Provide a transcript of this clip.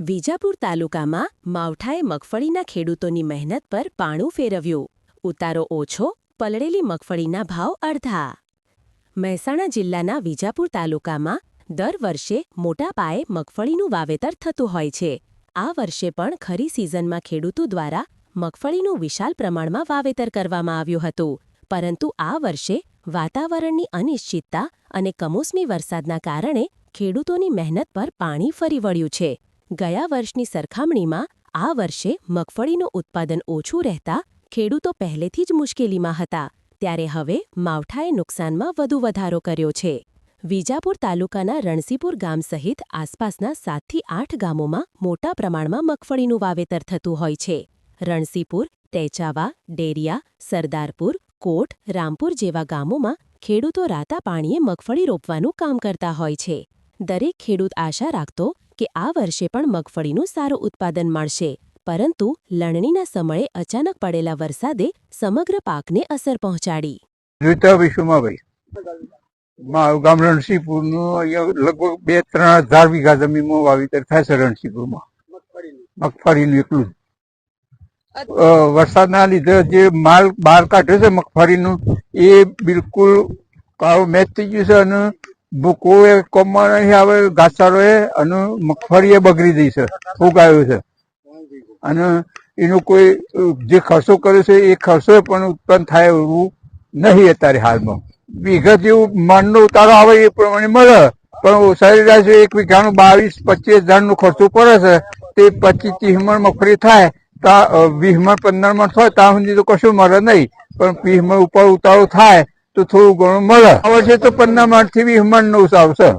વિજાપુર તાલુકામાં માવઠાએ મગફળીના ખેડૂતોની મહેનત પર પાણું ફેરવ્યું. ઉતારો ઓછો, પલળેલી મગફળીના ભાવ અડધા. મહેસાણા જિલ્લાના વિજાપુર તાલુકામાં દર વર્ષે મોટા પાયે મગફળીનું વાવેતર થતું હોય છે. આ વર્ષે પણ ખરી સિઝનમાં ખેડૂતો દ્વારા મગફળીનું વિશાલ પ્રમાણમાં વાવેતર કરવામાં આવ્યું હતું. પરંતુ આ વર્ષે વાતાવરણની અનિશ્ચિતતા અને કમોસમી વરસાદના કારણે ખેડૂતોની મહેનત પર પાણી ફરી વળ્યું છે. ગયા વર્ષની સરખામણીમાં આ વર્ષે મગફળીનું ઉત્પાદન ઓછું રહેતા ખેડૂતો પહેલેથી જ મુશ્કેલીમાં હતા. ત્યારે હવે માવઠાએ નુકસાનમાં વધુ વધારો કર્યો છે. વિજાપુર તાલુકાના રણસીપુર ગામ સહિત આસપાસના સાતથી આઠ ગામોમાં મોટા પ્રમાણમાં મગફળીનું વાવેતર થતું હોય છે. રણસીપુર, ટેચાવા, ડેરિયા, સરદારપુર, કોટ, રામપુર જેવા ગામોમાં ખેડૂતો રાતા પાણીએ મગફળી રોપવાનું કામ કરતા હોય છે. દરેક ખેડૂત આશા રાખતો કે આ વર્ષે પણ મગફળીનું સારું ઉત્પાદન મળશે. પરંતુ લણણીના સમયે અચાનક પડેલા વરસાદે સમગ્ર પાકને અસર પહોંચાડી. લગભગ બે ત્રણ હજાર વીઘા જમીનમાં વાવેતર થાય છે રણસીપુરમાં. મગફળીનું એકલું વરસાદના લીધે જે માલ બહાર કાઢ્યો છે મગફળીનું, એ બિલકુલ કાળો મેચ થઈ ગયું છે અને ભૂકો એ કોમમાં નહીં આવે ઘાસચારો એ અને મગફળી એ બગડી ગઈ છે ફૂગ આવ્યો છે. અને એનો કોઈ, જે ખર્ચો કર્યો છે, એ ખર્ચો પણ ઉત્પન્ન થાય એવું નહીં અત્યારે હાલમાં. વીઘા જેવું મણનો ઉતારો આવે એ પ્રમાણે મળે, પણ સરેરાશ એક વીઘાનું બાવીસ, પચીસ હજારનું ખર્ચો પડે છે, તે પચીસ, ત્રીસ મણ મગફળી થાય, તા વીસ મણ, પંદર મણ થાય, ત્યાં સુધી તો કશું મળે નહીં. પણ વીસ ઉપર ઉતારો થાય તો થોડું ઘણું મળે. આ વર્ષે તો મણથી બી મણ નો આવશે.